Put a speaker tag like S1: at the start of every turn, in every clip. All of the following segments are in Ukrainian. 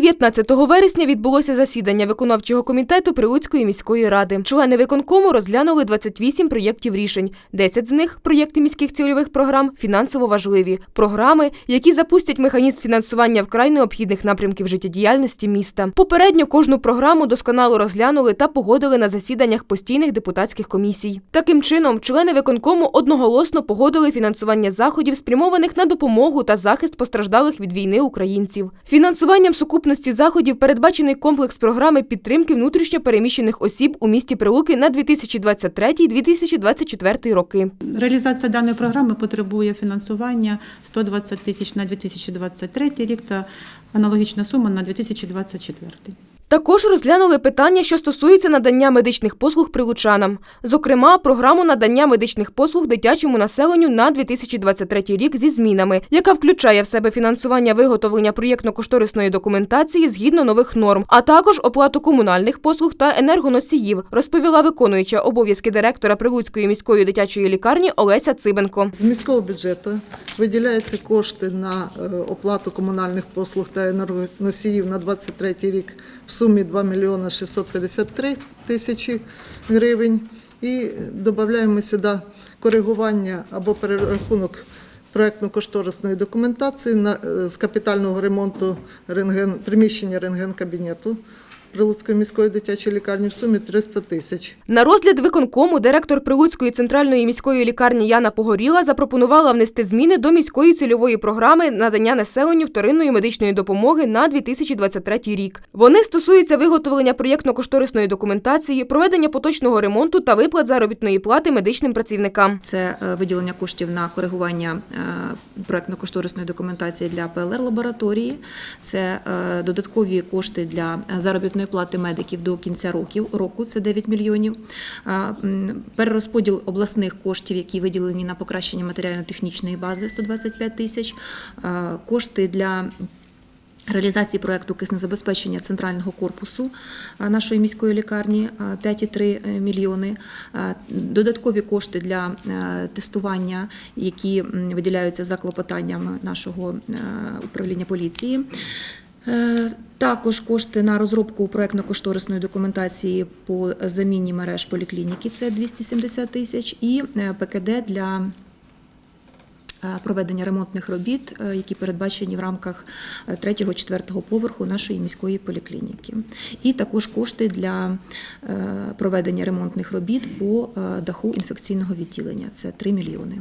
S1: 19 вересня відбулося засідання виконавчого комітету Прилуцької міської ради. Члени виконкому розглянули 28 проєктів рішень. 10 з них проєкти міських цільових програм фінансово важливі. Програми, які запустять механізм фінансування вкрай необхідних напрямків життєдіяльності міста. Попередньо кожну програму досконало розглянули та погодили на засіданнях постійних депутатських комісій. Таким чином, члени виконкому одноголосно погодили фінансування заходів, спрямованих на допомогу та захист постраждалих від війни українців. Фінансуванням сукупності заходів передбачений комплекс програми підтримки внутрішньо переміщених осіб у місті Прилуки на 2023-2024 роки.
S2: Реалізація даної програми потребує фінансування 120 тисяч на 2023 рік та аналогічна сума на 2024.
S1: Також розглянули питання, що стосуються надання медичних послуг прилучанам. Зокрема, програму надання медичних послуг дитячому населенню на 2023 рік зі змінами, яка включає в себе фінансування виготовлення проєктно-кошторисної документації згідно нових норм, а також оплату комунальних послуг та енергоносіїв, розповіла виконуюча обов'язки директора Прилуцької міської дитячої лікарні Олеся Цибенко.
S3: З міського бюджету виділяються кошти на е, оплату комунальних послуг та енергоносіїв на 23 рік в сумі 2 мільйони 653 тисячі гривень. І додаємо сюди коригування або перерахунок проектно-кошторисної документації на, е, з капітального ремонту рентген, приміщення рентген-кабінету Прилуцької міської дитячої лікарні в сумі 300 тисяч.
S1: На розгляд виконкому директор Прилуцької центральної міської лікарні Яна Погоріла запропонувала внести зміни до міської цільової програми надання населенню вторинної медичної допомоги на 2023 рік. Вони стосуються виготовлення проєктно-кошторисної документації, проведення поточного ремонту та виплат заробітної плати медичним працівникам.
S4: Це е, виділення коштів на коригування е, проектно-кошторисної документації для ПЛР-лабораторії, це е, додаткові кошти для заробітної плати медиків до кінця років, року, це 9 мільйонів, Е, перерозподіл обласних коштів, які виділені на покращення матеріально-технічної бази, 125 тисяч, Е, кошти для Реалізації проекту киснезабезпечення центрального корпусу нашої міської лікарні 5,3 мільйони. Додаткові кошти для е, тестування, які виділяються за клопотанням нашого е, управління поліції. Е, Також кошти на розробку проектно-кошторисної документації по заміні мереж поліклініки це 270 тисяч, і е, ПКД для е, проведення ремонтних робіт, які передбачені в рамках 3-4 поверху нашої міської поліклініки. І також кошти для проведення ремонтних робіт по даху інфекційного відділення це 3 мільйони.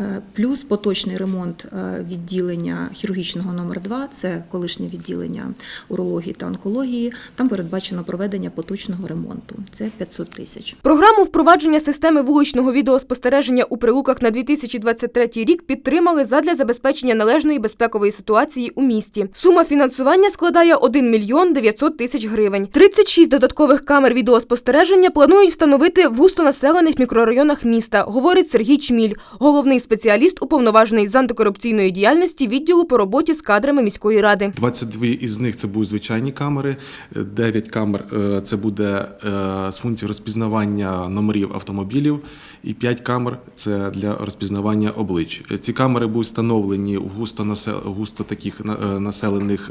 S4: Е, Плюс поточний ремонт е, відділення хірургічного номер 2 це колишнє відділення урології та онкології. Там передбачено проведення поточного ремонту. Це 500 тисяч.
S1: Програму впровадження системи вуличного відеоспостереження у прилуках на 2023 рік підтримали задля забезпечення належної безпекової ситуації у місті. Сума фінансування складає 1 мільйон 900 тисяч гривень. 36 додаткових камер відеоспостереження планують встановити в густонаселених мікрорайонах міста, говорить Сергій Чміль, головний спеціаліст уповноважений з антикорупційної діяльності відділу по роботі з кадрами міської ради.
S5: 22 із них це будуть звичайні камери, 9 камер е, це буде е, з функції розпізнавання номерів автомобілів, і 5 камер це для розпізнавання облич. Ці камери будуть встановлені в густо, густо таких е, населених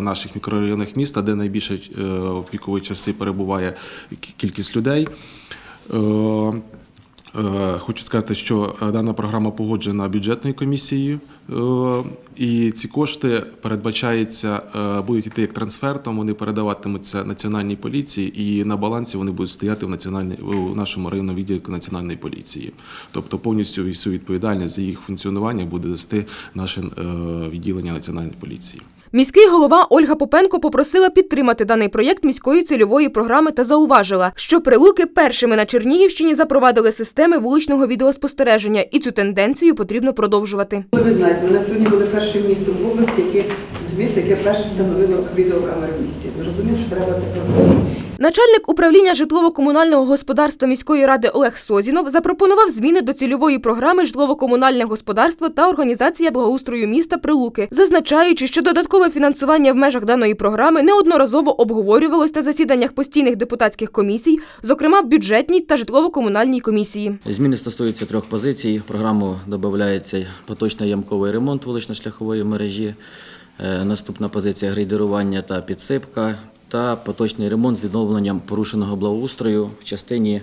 S5: наших мікрорайонах міста, де найбільше в пікові часи перебуває кількість людей. Е, Хочу сказати, що е, дана програма погоджена бюджетною комісією, е, і ці кошти передбачається будуть йти як трансфертом. Вони передаватимуться національній поліції, і на балансі вони будуть стояти в національній у нашому районному відділку національної поліції. Тобто повністю всю відповідальність за їх функціонування буде нести наше відділення національної поліції.
S1: Міський голова Ольга Попенко попросила підтримати даний проєкт міської цільової програми та зауважила, що прилуки першими на Чернігівщині запровадили системи вуличного відеоспостереження, і цю тенденцію потрібно продовжувати.
S6: Ну, Ви знаєте, ми на сьогодні були першим містом в області, яке місто, яке перше встановило відеокамери в місті. Зрозуміло, що треба це продовжувати.
S1: Начальник управління житлово-комунального господарства міської ради Олег Созінов запропонував зміни до цільової програми житлово-комунальне господарство та організація благоустрою міста Прилуки, зазначаючи, що додаткове фінансування в межах даної програми неодноразово обговорювалось на засіданнях постійних депутатських комісій, зокрема в бюджетній та житлово-комунальній комісії.
S7: Зміни стосуються трьох позицій. Програму додається поточний ямковий ремонт вулично-шляхової мережі, Е, Наступна позиція грейдерування та підсипка та поточний ремонт з відновленням порушеного благоустрою в частині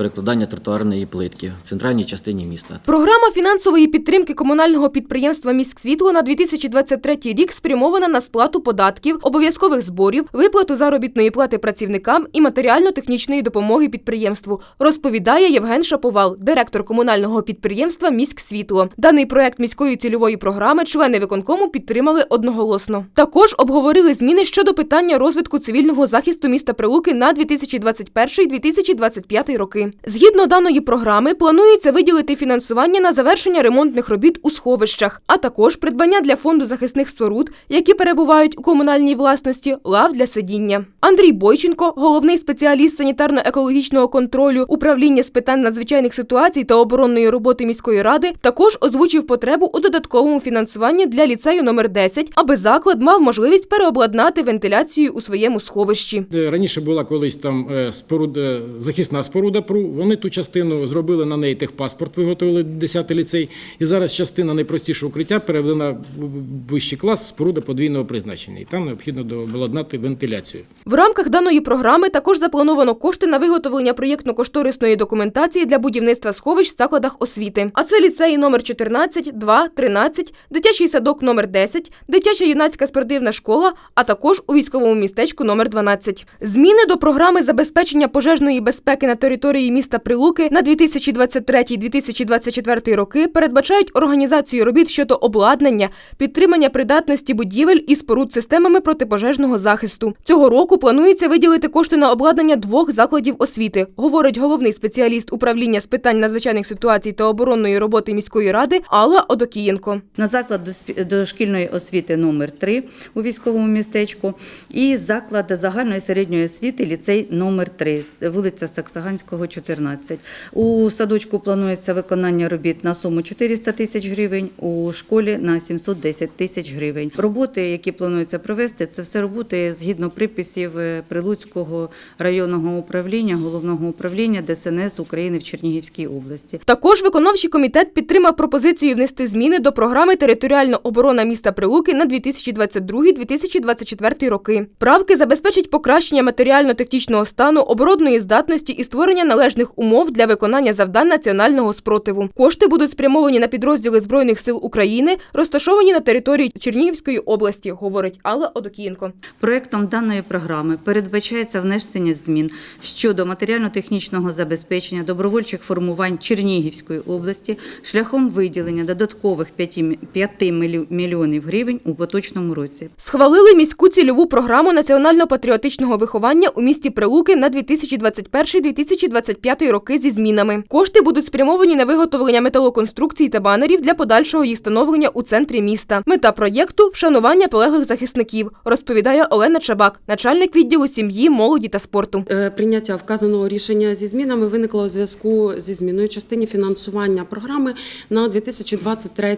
S7: перекладання тротуарної плитки в центральній частині міста.
S1: Програма фінансової підтримки комунального підприємства «Міськсвітло» на 2023 рік спрямована на сплату податків, обов'язкових зборів, виплату заробітної плати працівникам і матеріально-технічної допомоги підприємству, розповідає Євген Шаповал, директор комунального підприємства «Міськсвітло». Даний проект міської цільової програми члени виконкому підтримали одноголосно. Також обговорили зміни щодо питання розвитку цивільного захисту міста Прилуки на 2021-2025 роки. Згідно даної програми, планується виділити фінансування на завершення ремонтних робіт у сховищах, а також придбання для фонду захисних споруд, які перебувають у комунальній власності, лав для сидіння. Андрій Бойченко, головний спеціаліст санітарно-екологічного контролю управління з питань надзвичайних ситуацій та оборонної роботи міської ради, також озвучив потребу у додатковому фінансуванні для ліцею номер 10, аби заклад мав можливість переобладнати вентиляцію у своєму сховищі.
S8: Е, Раніше була колись там е, споруда, захисна споруда ПРУ. Вони ту частину зробили на неї техпаспорт, виготовили 10 ліцей. І зараз частина найпростішого укриття переведена в вищий клас споруда подвійного призначення. І там необхідно дообладнати вентиляцію.
S1: В рамках даної програми також заплановано кошти на виготовлення проєктно-кошторисної документації для будівництва сховищ в закладах освіти. А це ліцеї номер 14, 2, 13, дитячий садок номер 10, дитяча юнацька спортивна школа, а також у військовому містечку номер 12. Зміни до програми забезпечення пожежної безпеки на території міста Прилуки на 2023-2024 роки передбачають організацію робіт щодо обладнання, підтримання придатності будівель і споруд системами протипожежного захисту. Цього року планується виділити кошти на обладнання двох закладів освіти, говорить головний спеціаліст управління з питань надзвичайних ситуацій та оборонної роботи міської ради Алла Одокієнко.
S9: на заклад дошкільної освіти номер 3 у військовому містечку і заклад загальної середньої освіти ліцей номер 3 вулиця Саксаганського, 14. У садочку планується виконання робіт на суму 400 тисяч гривень, у школі на 710 тисяч гривень. Роботи, які планується провести, це все роботи згідно приписів е, Прилуцького районного управління, головного управління ДСНС України в Чернігівській області.
S1: Також виконавчий комітет підтримав пропозицію внести зміни до програми Територіальна оборона міста Прилуки на 2022-2024 роки. Правки забезпечать покращення матеріально-технічного стану, оборонної здатності і створення належних умов для виконання завдань національного спротиву. Кошти будуть спрямовані на підрозділи збройних сил України, розташовані на території Чернігівської області, говорить Алла Одокієнко.
S9: Проектом даної програми передбачається внесення змін щодо матеріально-технічного забезпечення добровольчих формувань Чернігівської області шляхом виділення додаткових 5 мільйонів гривень у поточному році.
S1: Схвалили міську цільову програму національно-патріотичного виховання у місті Прилуки на 2021-2025 роки зі змінами. Кошти будуть спрямовані на виготовлення металоконструкцій та банерів для подальшого їх встановлення у центрі міста. Мета проєкту вшанування полеглих захисників, розповідає Олена Чабак, начальник відділу сім'ї, молоді та спорту.
S10: Е, Прийняття вказаного рішення зі змінами виникло у зв'язку зі зміною частини фінансування програми на 2023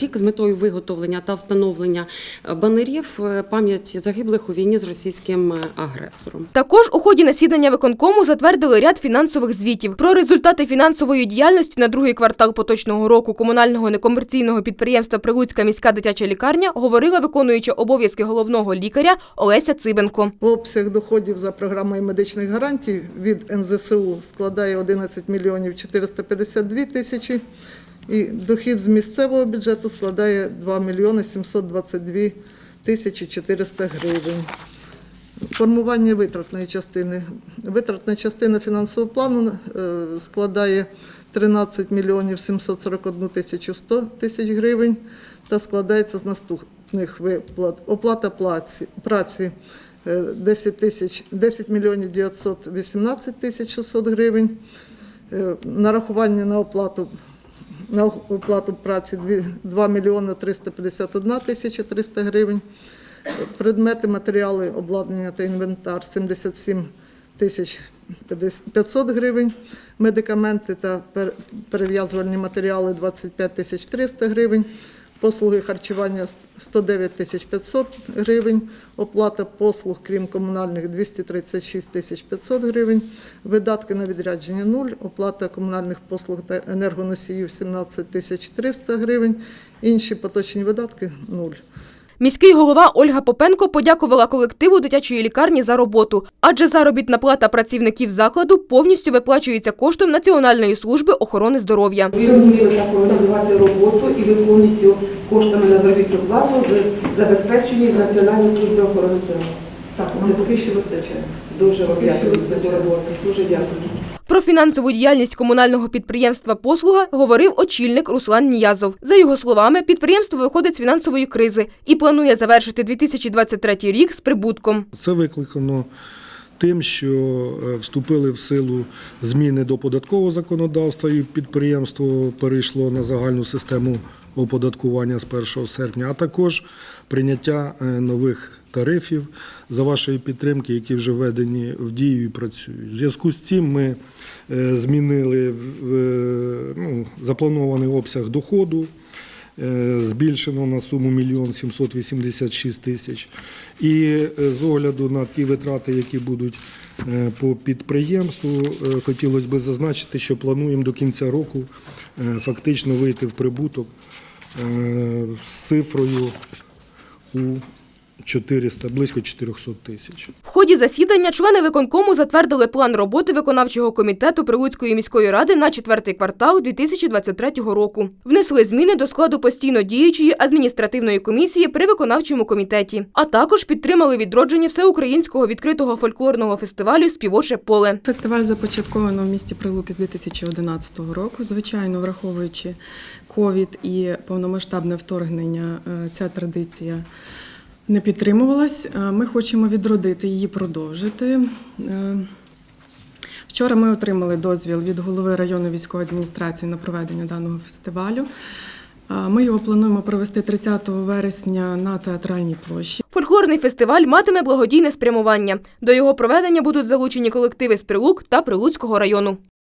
S10: рік з метою виготовлення та встановлення е, банерів е, пам'яті загиблих у війні з російським е, агресором.
S1: Також у ході насідання виконкому затвердили ряд фінансових звітів. Про результати фінансової діяльності на другий квартал поточного року комунального некомерційного підприємства Прилуцька міська дитяча лікарня говорила виконуюча обов'язки головного лікаря Олеся Цибенко.
S3: Обсяг доходів за програмою медичних гарантій від НЗСУ складає 11 мільйонів 452 тисячі, і дохід з місцевого бюджету складає 2 мільйони 722 тисячі 400 гривень. Формування витратної частини. Витратна частина фінансового плану е, складає 13 мільйонів 741 тисячу 100 тисяч гривень та складається з наступних виплат. Оплата праці, праці е, 10, тисяч, 10 мільйонів 918 тисяч 600 гривень. Е, Нарахування на оплату на оплату праці 2 мільйони 351 тисяча 300 гривень. Предмети, матеріали, обладнання та інвентар 77 тисяч 500 гривень. Медикаменти та перев'язувальні матеріали 25 тисяч 300 гривень. Послуги харчування 109 тисяч 500 гривень, оплата послуг, крім комунальних, 236 тисяч 500 гривень, видатки на відрядження 0, оплата комунальних послуг та енергоносіїв 17 тисяч 300 гривень, інші поточні видатки 0.
S1: Міський голова Ольга Попенко подякувала колективу дитячої лікарні за роботу, адже заробітна плата працівників закладу повністю виплачується коштом Національної служби охорони здоров'я.
S6: Ви зуміли так організувати роботу і ви повністю коштами на заробітну плату ви забезпечені з Національної служби охорони здоров'я. Так, це поки що вистачає. Дуже вам дякую за роботу. Дуже дякую.
S1: Про фінансову діяльність комунального підприємства Послуга говорив очільник Руслан Ніязов. За його словами, підприємство виходить з фінансової кризи і планує завершити 2023 рік з прибутком.
S11: Це викликано тим, що е, вступили в силу зміни до податкового законодавства, і підприємство перейшло на загальну систему оподаткування з 1 серпня, а також прийняття е, нових тарифів за вашої підтримки, які вже введені в дію і працюють. В зв'язку з цим ми е, змінили ну, запланований обсяг доходу. Е, збільшено на суму 1 786 тисяч. І е, з огляду на ті витрати, які будуть по підприємству, хотілося б зазначити, що плануємо до кінця року фактично вийти в прибуток з цифрою у 400, близько 400 тисяч.
S1: В ході засідання члени виконкому затвердили план роботи виконавчого комітету Прилуцької міської ради на четвертий квартал 2023 року. Внесли зміни до складу постійно діючої адміністративної комісії при виконавчому комітеті, а також підтримали відродження всеукраїнського відкритого фольклорного фестивалю Співоче поле.
S12: Фестиваль започатковано в місті Прилуки з 2011 року. Звичайно, враховуючи ковід і повномасштабне вторгнення, е, ця традиція не підтримувалась. Е, Ми хочемо відродити її, продовжити. Е, Вчора ми отримали дозвіл від голови районної військової адміністрації на проведення даного фестивалю. Е, Ми його плануємо провести 30 вересня на театральній площі.
S1: Фольклорний фестиваль матиме благодійне спрямування. До його проведення будуть залучені колективи з Прилук та Прилуцького району.